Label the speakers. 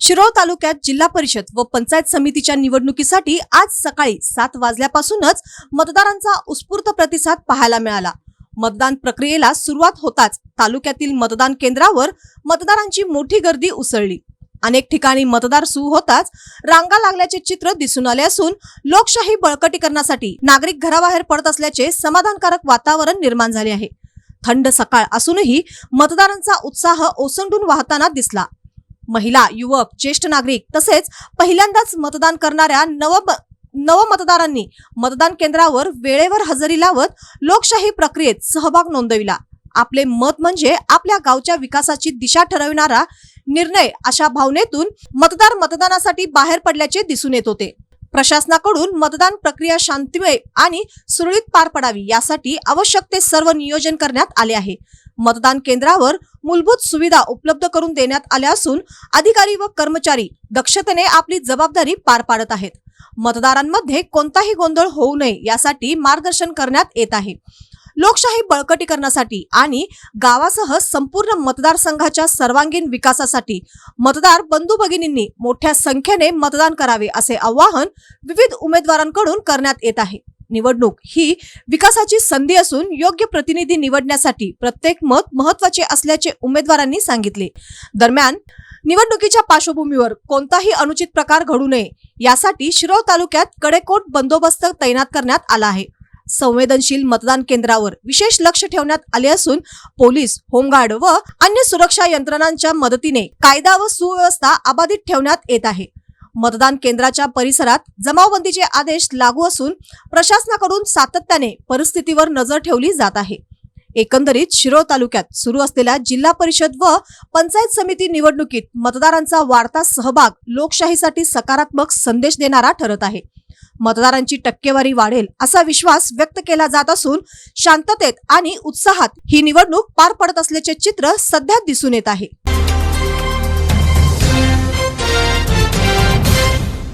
Speaker 1: शिरोळ तालुक्यात जिल्हा परिषद व पंचायत समितीच्या निवडणुकीसाठी आज सकाळी सात वाजल्यापासूनच मतदारांचा उत्स्फूर्त प्रतिसाद पाहायला मिळाला. मतदान प्रक्रियेला सुरुवात होताच तालुक्यातील मतदान केंद्रावर मतदारांची मोठी गर्दी उसळली. अनेक ठिकाणी मतदार सुरू होताच रांगा लागल्याचे चित्र दिसून आले असून लोकशाही बळकटीकरणासाठी नागरिक घराबाहेर पडत असल्याचे समाधानकारक वातावरण निर्माण झाले आहे. थंड सकाळ असूनही मतदारांचा उत्साह ओसंडून वाहताना दिसला. महिला युवक ज्येष्ठ नागरिक तसेच पहिल्यांदाच मतदान करणाऱ्या नव नवमतदारांनी मतदान केंद्रावर वेळेवर हजेरी लावत लोकशाही प्रक्रियेत सहभाग नोंदविला. आपले मत म्हणजे आपल्या गावच्या विकासाची दिशा ठरविणारा निर्णय अशा भावनेतून मतदार मतदानासाठी बाहेर पडल्याचे दिसून येत होते. प्रशासनाकडून मतदान प्रक्रिया शांतिमय आणि सुरळीत पार पडावी यासाठी आवश्यक ते सर्व नियोजन करण्यात आले आहे. मतदान केंद्रावर मूलभूत सुविधा उपलब्ध करून देण्यात आल्या असून अधिकारी व कर्मचारी दक्षतेने आपली जबाबदारी पार पाडत आहेत. मतदारांमध्ये कोणताही गोंधळ होऊ नये यासाठी मार्गदर्शन करण्यात येत आहे. लोकशाही बळकटीकरणासाठी आणि गावासह संपूर्ण मतदारसंघाच्या सर्वांगीण विकासासाठी मतदार बंधू भगिनींनी मोठ्या संख्येने मतदान करावे असे आवाहन विविध उमेदवारांकडून करण्यात येत आहे. निवडणूक ही विकासाची संधी असून योग्य प्रतिनिधी निवडण्यासाठी प्रत्येक मत महत्त्वाचे असल्याचे उमेदवारांनी सांगितले. दरम्यान निवडणुकीच्या पार्श्वभूमीवर कोणताही अनुचित प्रकार घडू नये यासाठी शिरोळ तालुक्यात कडेकोट बंदोबस्त तैनात करण्यात आला आहे. संवेदनशील मतदान केंद्रावर विशेष लक्ष ठेवण्यात आले असून पोलीस होमगार्ड व अन्य सुरक्षा यंत्रणांच्या मदतीने कायदा व सुव्यवस्था अबाधित ठेवण्यात येत आहे. मतदान केंद्राच्या परिसरात जमावबंदीचे आदेश लागू असून प्रशासनाकडून सातत्याने परिस्थितीवर नजर ठेवली जात आहे. एकंदरीत शिरोळ तालुक्यात सुरू असलेल्या जिल्हा परिषद व पंचायत समिती निवडणुकीत मतदारांचा वाढता सहभाग लोकशाहीसाठी सकारात्मक संदेश देणारा ठरत आहे. मतदारांची टक्केवारी वाढेल असा विश्वास व्यक्त केला जात असून शांततेत आणि उत्साहात ही निवडणूक पार पडत असल्याचे चित्र सध्या दिसून येत आहे.